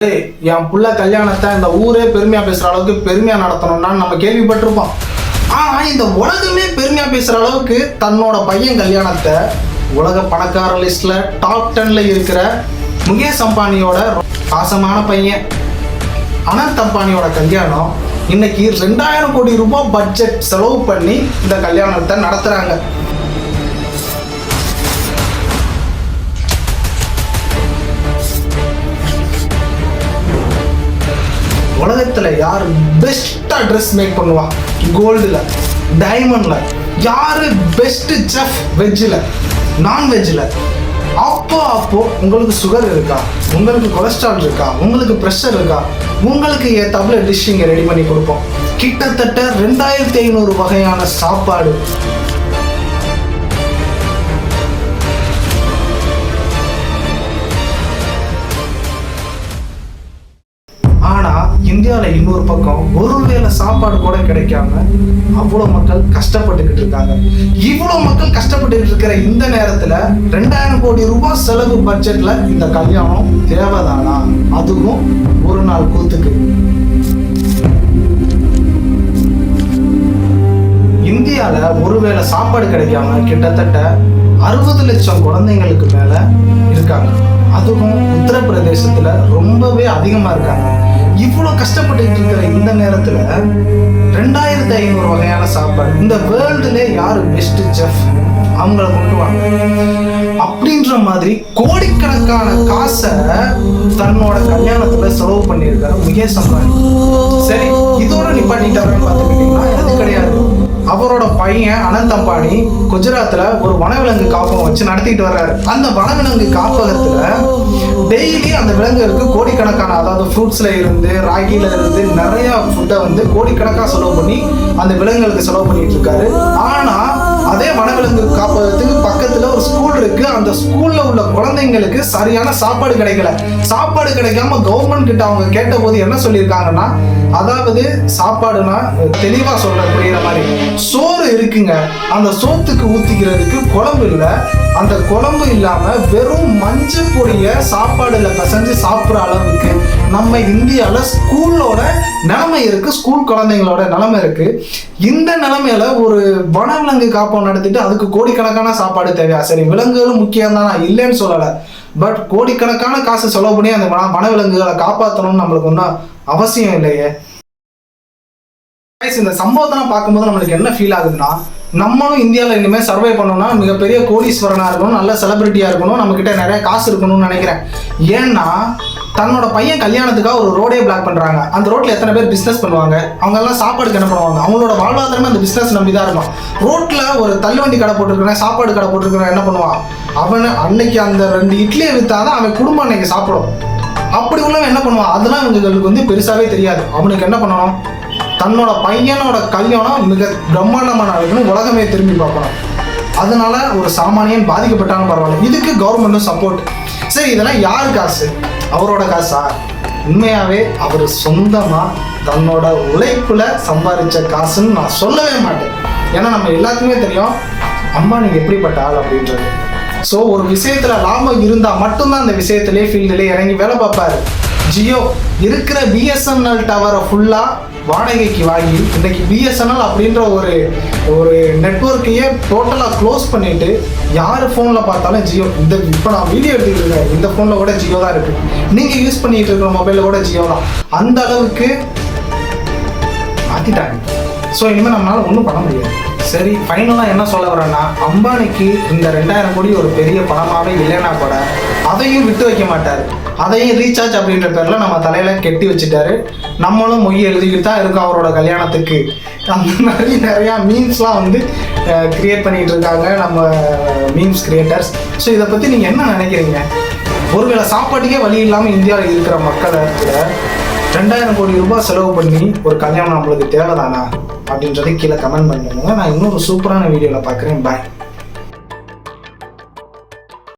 என் புள்ள கல்யாணத்தை இந்த ஊரே பெருமையா பேசுற அளவுக்கு பெருமையா நடத்தணும்னா நம்ம கேள்விப்பட்டிருப்போம். ஆனா இந்த உலகமே பெருமையா பேசுற அளவுக்கு தன்னோட பையன் கல்யாணத்தை உலக பணக்கார லிஸ்ட்ல டாப் டென்ல இருக்கிற முகேஷ் அம்பானியோட பாசமான பையன் அனந்த் அம்பானியோட கல்யாணம். இன்னைக்கு ரெண்டாயிரம் கோடி ரூபாய் பட்ஜெட் செலவு பண்ணி இந்த கல்யாணத்தை நடத்துறாங்க. யார் பெஸ்ட்டாக ட்ரெஸ் மேக் பண்ணுவா? கோல்டுல டைமண்ட்ல யாரு பெஸ்ட்டு செஃப் வெஜ்ஜில் நான்வெஜ்ஜில் அப்போ அப்போ உங்களுக்கு சுகர் இருக்கா? உங்களுக்கு கொலஸ்ட்ரால் இருக்கா? உங்களுக்கு ப்ரெஷர் இருக்கா? உங்களுக்கு ஏத்தாப்புல டிஷ் இங்கே ரெடி பண்ணி கொடுப்போம்? கிட்டத்தட்ட ரெண்டாயிரத்தி ஐநூறு வகையான சாப்பாடு இந்தியாவில் இன்னொரு பக்கம் ஒருவேளை சாப்பாடு கூட கிடைக்காம அவ்வளோ மக்கள் கஷ்டப்பட்டுக்கிட்டு இருக்காங்க. இவ்வளோ மக்கள் கஷ்டப்பட்டுக்கிட்டு இருக்கிற இந்த நேரத்தில் ரெண்டாயிரம் கோடி ரூபாய் செலவு பட்ஜெட்டில் இந்த கல்யாணம் தேவைதானா? அதுவும் ஒரு நாள் கூத்துக்கு. இந்தியால ஒருவேளை சாப்பாடு கிடைக்காம கிட்டத்தட்ட அறுபது லட்சம் குழந்தைங்களுக்கு மேல இருக்காங்க. அதுவும் உத்தரப்பிரதேசத்துல ரொம்பவே அதிகமா இருக்காங்க. இவ்வளவு கஷ்டப்பட்டுட்டு இருக்கிற இந்த நேரத்துல ரெண்டாயிரத்தி ஐநூறு வகையான சாப்பாடு. இந்த வேர்ல்டுல யாரு பெஸ்ட் செஃப் அவங்கள கொண்டு வாங்க. அப்படின்ற மாதிரி கோடிக்கணக்கான காசை தன்னோட கல்யாணத்துல செலவு பண்ணியிருக்காரு முகேஷ் அம்பானி. சரி இதோட நிப்பாட்டிட்டாருன்னு பார்த்துக்கிட்டீங்கன்னா அது கிடையாது? அவரோட பையன் அனந்த் அம்பானி குஜராத்ல ஒரு வனவிலங்கு காப்பகம் வச்சு நடத்திட்டு வர்றாரு. அந்த வனவிலங்கு காப்பகத்துல டெய்லி அந்த விலங்குகளுக்கு கோடிக்கணக்கான அதாவது ஃப்ரூட்ஸ்ல இருந்து ராகில இருந்து நிறைய ஃபுட்டை வந்து கோடிக்கணக்காக செலவு பண்ணி அந்த விலங்குகளுக்கு செலவு பண்ணிட்டு இருக்காரு. ஆனா அதே வனவிலங்கு காப்பகத்துக்கு பக்கத்துல ஒரு ஸ்கூல் இருக்கு. அந்த ஸ்கூல்ல உள்ள குழந்தைங்களுக்கு சரியான சாப்பாடு கிடைக்கல. சாப்பாடு கிடைக்காம கவர்மெண்ட் கிட்ட அவங்க கேட்ட போது என்ன சொல்லியிருக்காங்கன்னா அதாவது சாப்பாடுனா தெளிவா சொல்ற புரியுற மாதிரி. சோறு இருக்குங்க. அந்த சோத்துக்கு ஊத்திக்கிறதுக்கு குழம்பு இல்லை. அந்த குழம்பு இல்லாம வெறும் மஞ்சள் பொடிய சாப்பாடுல பிசைஞ்சு சாப்பிட்ற அளவுக்கு நம்ம இந்தியாவில் ஸ்கூலோட நிலைமை இருக்குது ஸ்கூல் குழந்தைங்களோட நிலைமை இருக்குது இந்த நிலைமையில ஒரு வனவிலங்கு காப்பகம் நடத்திட்டு அதுக்கு கோடிக்கணக்கான சாப்பாடு தேவையா? சரி விலங்குகளும் முக்கியம் தான்? நான் இல்லைன்னு சொல்லலை. பட் கோடிக்கணக்கான காசு செலவு பண்ணி அந்த வன வனவிலங்குகளை காப்பாற்றணும்னு நம்மளுக்கு ஒன்றும் அவசியம் இல்லையே. இந்த சம்பவத்தெல்லாம் பார்க்கும்போது நம்மளுக்கு என்ன ஃபீல் ஆகுதுன்னா நம்மளும் இந்தியாவில் இனிமேல் சர்வை பண்ணணும்னா மிகப்பெரிய கோடீஸ்வரனாக இருக்கணும் நல்ல செலிபிரிட்டியாக இருக்கணும் நம்மக்கிட்ட நிறைய காசு இருக்கணும்னு நினைக்கிறேன். ஏன்னா தன்னோட பையன் கல்யாணத்துக்காக ஒரு ரோடே பிளாக் பண்ணுறாங்க அந்த ரோட்டில் எத்தனை பேர் பிஸ்னஸ் பண்ணுவாங்க? அவங்க எல்லாம் சாப்பாடுக்கு என்ன பண்ணுவாங்க. அவங்களோட வாழ்வாதாரமே அந்த பிஸ்னஸ் நம்பி தான் இருக்கும் ரோட்டில் ஒரு தள்ளுவண்டி கடை போட்டிருக்கிறேன் சாப்பாடு கடை போட்டிருக்கிறேன் என்ன பண்ணுவான்? அவன் அன்னைக்கு அந்த ரெண்டு இட்லியை விற்றாதான் அவன் குடும்பம் அன்னைக்கு சாப்பிடும். அப்படி உள்ளவன் என்ன பண்ணுவான்? அதெல்லாம் இவங்களுக்கு வந்து பெருசாகவே தெரியாது. அவனுக்கு என்ன பண்ணணும்? தன்னோட பையனோட கல்யாணம் மிக பிரம்மாண்டமான நடக்கணும் உலகமே திரும்பி பார்க்கணும். அதனால ஒரு சாமானியன் பாதிக்கப்பட்டாலும் பரவாயில்ல. இதுக்கு கவர்மெண்ட்டும் சப்போர்ட் சரி இதெல்லாம் யார் காசு? அவரோட காசா? உண்மையாகவே அவர் சொந்தமாக தன்னோட உழைப்புல சம்பாதிச்ச காசுன்னு நான் சொல்லவே மாட்டேன். ஏன்னா நம்ம எல்லாத்துக்குமே தெரியும் அம்மா நீங்கள் எப்படிப்பட்ட ஆள் அப்படின்றது. ஸோ ஒரு விஷயத்தில் லாபம் இருந்தால் மட்டும்தான் அந்த விஷயத்திலே ஃபீல்டிலே இறங்கி வேலை பார்ப்பாரு. ஜியோ இருக்கிற பிஎஸ்என்எல் டவரை ஃபுல்லாக வாடகைக்கு வாங்கி இன்றைக்கி பிஎஸ்என்எல் அப்படின்ற ஒரு ஒரு நெட்ஒர்க்கையே டோட்டலாக க்ளோஸ் பண்ணிவிட்டு யார் ஃபோனில் பார்த்தாலும் ஜியோ இந்த இப்போ நான் வீடியோ எடுத்துக்கிட்டு இந்த ஃபோனில் கூட ஜியோ தான் இருக்குது நீங்கள் யூஸ் பண்ணிட்டு இருக்கிற மொபைலில் கூட ஜியோ தான். அந்த அளவுக்கு மாற்றிட்டாங்க ஸோ இனிமேல் நம்மளால் ஒன்றும் பண்ண முடியாது. சரி ஃபைனலாக என்ன சொல்ல வரேன்னா அம்பானிக்கு இந்த ரெண்டாயிரம் கோடி ஒரு பெரிய பணமாகவே இல்லைன்னா கூட அதையும் விட்டு வைக்க மாட்டார். அதையும் ரீசார்ஜ் அப்படின்ற பேரில் நம்ம தலையில் கெட்டி வச்சுட்டாரு. நம்மளும் மொய் எழுதிக்கிட்டு தான் இருக்கோம் அவரோட கல்யாணத்துக்கு. அந்த மாதிரி நிறையா மீன்ஸ்லாம் வந்து கிரியேட் பண்ணிகிட்டு இருக்காங்க நம்ம மீம்ஸ் கிரியேட்டர்ஸ் ஸோ இதை பற்றி நீங்கள் என்ன நினைக்கிறீங்க? ஒருவேளை சாப்பாட்டுக்கே வழி இல்லாமல் இந்தியாவில் இருக்கிற மக்களை கூட ரெண்டாயிரம் கோடி ரூபாய் செலவு பண்ணி ஒரு கல்யாணம் நம்மளுக்கு தேவைதானா? அப்படின்றதை கீழே கமெண்ட் பண்ணுங்க. நான் இன்னொரு சூப்பரான வீடியோவில் பார்க்குறேன். பாய்